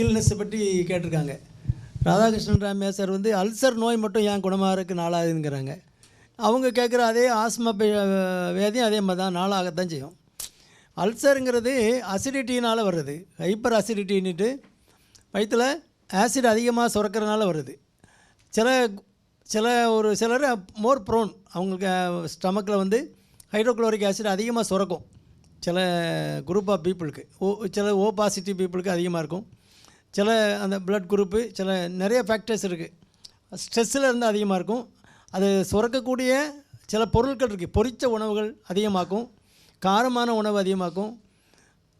இல்னஸை பற்றி கேட்டிருக்காங்க. ராதாகிருஷ்ணன் ராமையா சார் வந்து அல்சர் நோய் மட்டும் ஏன் குணமாகறதுக்கு நாளாகுதுங்கிறாங்க. அவங்க கேட்குற அதே ஆஸ்மா பே- அதே மாதிரி தான் நாளாகத்தான் செய்யும். அல்சருங்கிறது அசிடிட்டினால் வருது ஹைப்பர் அசிடிட்டின்னுட்டு வயிற்றில் ஆசிட் அதிகமாக சுரக்கிறதுனால வருது சில சில ஒரு சிலர் மோர் ப்ரோன் அவங்களுக்கு ஸ்டமக்கில் வந்து ஹைட்ரோக்ளோரிக் ஆசிட் அதிகமாக சுரக்கும். சில குரூப் ஆஃப் பீப்புளுக்கு ஓ சில ஓ பாசிட்டிவ் பீப்புளுக்கு அதிகமாக இருக்கும். சில அந்த பிளட் குரூப்பு சில நிறைய ஃபேக்டர்ஸ் இருக்குது ஸ்ட்ரெஸ்ஸில் இருந்து அதிகமாக இருக்கும் அது சுரக்கக்கூடிய சில பொருட்கள் இருக்குது பொரித்த உணவுகள் அதிகமாக்கும். காரமான உணவு அதிகமாக்கும்.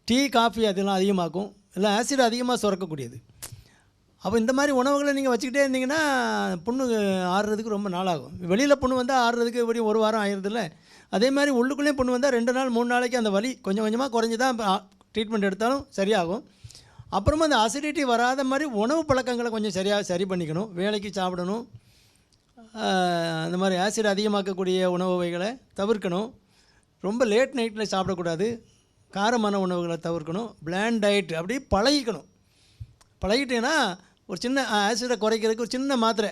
டீ காஃபி அதெல்லாம் அதிகமாக்கும். எல்லாம் ஆசிட் அதிகமாக சுரக்கக்கூடியது. அப்போ இந்த மாதிரி உணவுகளை நீங்கள் வச்சுக்கிட்டே இருந்தீங்கன்னா புண்ணு ஆறுறதுக்கு ரொம்ப நாளாகும். வெளியில் புண்ணு வந்தால் ஆறுறதுக்கு எப்படியும் ஒரு வாரம் ஆயிடுதுல்ல அதே மாதிரி உள்ளுக்குள்ளேயும் புண்ணு வந்தால் ரெண்டு நாள் மூணு நாளைக்கு அந்த வலி கொஞ்சம் கொஞ்சமாக குறைஞ்சி தான் ட்ரீட்மெண்ட் எடுத்தாலும் சரியாகும். அப்புறமா அந்த அசிடிட்டி வராத மாதிரி உணவு பழக்கங்களை கொஞ்சம் சரியாக சரி பண்ணிக்கணும். வேலைக்கு சாப்பிடணும். அந்த மாதிரி ஆசிட் அதிகமாக்கக்கூடிய உணவு வகைகளை தவிர்க்கணும். ரொம்ப லேட் நைட்டில் சாப்பிடக்கூடாது. காரமான உணவுகளை தவிர்க்கணும். பிளான் டயட் அப்படி பழகிக்கணும். பழகிட்டீங்கன்னா ஒரு சின்ன ஆசிடை குறைக்கிறதுக்கு ஒரு சின்ன மாத்திரை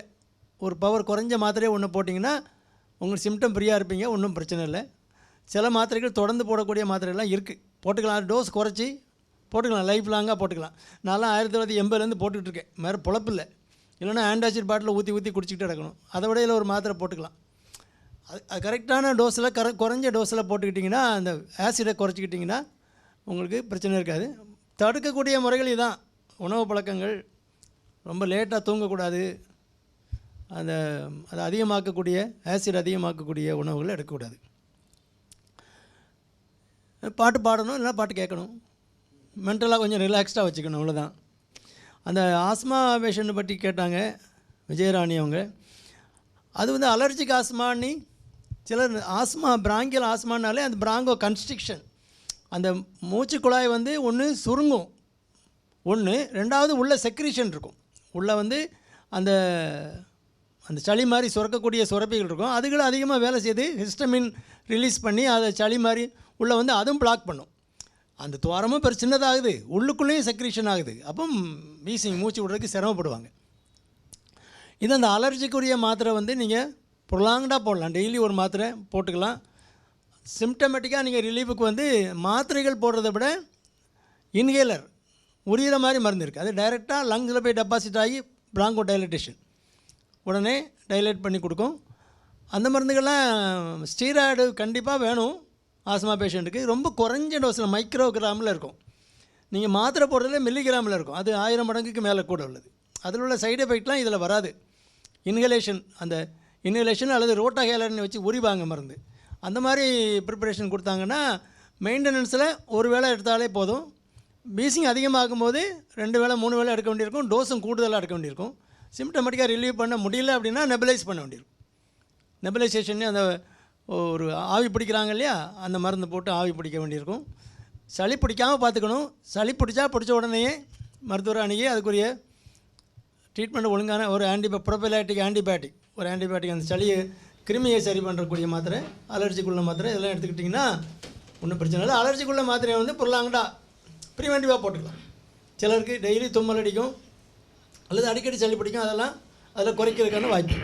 ஒரு பவர் குறைஞ்ச மாத்திரையே ஒன்று போட்டிங்கன்னா உங்களுக்கு சிம்டம் ஃப்ரீயாக இருப்பீங்க. ஒன்றும் பிரச்சனை இல்லை. சில மாத்திரைகள் தொடர்ந்து போடக்கூடிய மாத்திரைகள்லாம் இருக்குது போட்டுக்கலாம். டோஸ் குறைச்சி போட்டுக்கலாம் லைஃப் லாங்காக போட்டுக்கலாம். நான்லாம் ஆயிரத்தி தொள்ளாயிரத்தி எண்பதுலேருந்து போட்டுக்கிட்டுருக்கேன். வேறு பொழப்பு இல்லை. இல்லைன்னா ஆன்டாசிட் பாட்டில் ஊற்றி ஊற்றி குடிச்சிக்கிட்டு கிடக்கணும் அதை விட இதில் ஒரு மாத்திரை போட்டுக்கலாம். அது அது கரெக்டான டோஸில் கர குறைஞ்ச டோஸில் போட்டுக்கிட்டிங்கன்னா அந்த ஆசிடை குறைச்சிக்கிட்டிங்கன்னா உங்களுக்கு பிரச்சனை இருக்காது. தடுக்கக்கூடிய முறைகள் இதான். உணவு பழக்கங்கள் ரொம்ப லேட்டாக தூங்கக்கூடாது. அந்த அதை அதிகமாக்கக்கூடிய ஆசிட் அதிகமாக்கக்கூடிய உணவுகளை எடுக்கக்கூடாது. பாட்டு பாடணும் இல்லைன்னா பாட்டு கேட்கணும். மென்டலாக கொஞ்சம் ரிலாக்ஸ்டாக வச்சுக்கணும் அவ்வளோதான் அந்த ஆஸ்மா பேஷண்ட் பற்றி கேட்டாங்க விஜயராணி அவங்க. அது வந்து அலர்ஜிக் ஆஸ்மானி சிலர் ஆஸ்மா பிராங்கியல் ஆஸ்மானாலே அந்த பிராங்கோ கன்ஸ்ட்ரிக்ஷன் அந்த மூச்சு குழாய் வந்து ஒன்று சுருங்கும். ஒன்று ரெண்டாவது உள்ள செக்ரீஷன் இருக்கும். உள்ளே வந்து அந்த அந்த சளி மாதிரி சுரக்கக்கூடிய சுரப்பிகள் இருக்கும். அதுகளை அதிகமாக வேலை செய்து ஹிஸ்டமின் ரிலீஸ் பண்ணி அதை சளி மாதிரி உள்ளே வந்து அதுவும் பிளாக் பண்ணும். அந்த துவாரமும் பெரு சின்னதாகுது. உள்ளுக்குள்ளேயும் செக்ரீஷன் ஆகுது. அப்போ வீசிங் மூச்சு விடுறதுக்கு சிரமப்படுவாங்க. இது அந்த அலர்ஜிக்குரிய மாத்திரை வந்து நீங்கள் ப்ரொலாங்டாக போடலாம். டெய்லி ஒரு மாத்திரை போட்டுக்கலாம். சிம்டமேட்டிக்காக நீங்கள் ரிலீஃபுக்கு வந்து மாத்திரைகள் போடுறத விட இன்ஹேலர் உரியிற மாதிரி மருந்து இருக்குது அது டைரெக்டாக லங்ஸில் போய் டெபாசிட் ஆகி பிராங்கோ டைலட்டேஷன் உடனே டைலேட் பண்ணி கொடுக்கும். அந்த மருந்துகள்லாம் ஸ்டீராய்டு கண்டிப்பாக வேணும். ஆஸ்மா பேஷண்ட்டுக்கு ரொம்ப குறைஞ்ச டோஸில் மைக்ரோ கிராமில் இருக்கும். நீங்கள் மாத்திரை போடுறதுல மில்லிகிராமில் இருக்கும். அது ஆயிரம் மடங்குக்கு மேலே கூட உள்ளது. அதில் உள்ள சைடு எஃபெக்ட்லாம் இதில் வராது. இன்ஹலேஷன் அந்த இன்ஹலேஷன் அல்லது ரோட்டா ரோட்டாஹேலர்னு வச்சு உரிவாங்க மருந்து. அந்த மாதிரி ப்ரிப்பரேஷன் கொடுத்தாங்கன்னா மெயின்டெனன்ஸில் ஒரு வேளை எடுத்தாலே போதும். பீசிங் அதிகமாகும் போது ரெண்டு வேளை மூணு வேளை எடுக்க வேண்டியிருக்கும். டோஸும் கூடுதலாக எடுக்க வேண்டியிருக்கும். சிம்டமேட்டிக்காக ரிலீவ் பண்ண முடியல அப்படின்னா நெபலைஸ் பண்ண வேண்டியிருக்கும். நெபலைசேஷன் அந்த ஒரு ஆவி பிடிக்கிறாங்க இல்லையா? அந்த மருந்து போட்டு ஆவி பிடிக்க வேண்டியிருக்கும். சளி பிடிக்காமல் பார்த்துக்கணும். சளி பிடிச்சா பிடிச்ச உடனேயே மருத்துவரை அணுகி அதுக்குரிய ட்ரீட்மெண்ட் ஒழுங்கான ஒரு ஆன்டிப ப்ரொபைலாட்டிக் ஆன்டிபயாட்டிக் ஒரு ஆன்டிபயாட்டிக் அந்த சளியை கிருமியை சரி பண்ணுறக்கூடிய மாத்திரை அலர்ஜிக்குள்ள மாத்திரை இதெல்லாம் எடுத்துக்கிட்டிங்கன்னா ஒன்றும் பிரச்சனை இல்லை. அலர்ஜிக்குள்ள மாத்திரையை வந்து பொருளாங்கடா ப்ரிவென்டிவாக போட்டுக்கலாம். சிலருக்கு டெய்லி தும்மல் அடிக்கும். அல்லது அடிக்கடி சளி பிடிக்கும். அதெல்லாம் அதில் குறைக்கிறதுக்கான வாய்ப்பு.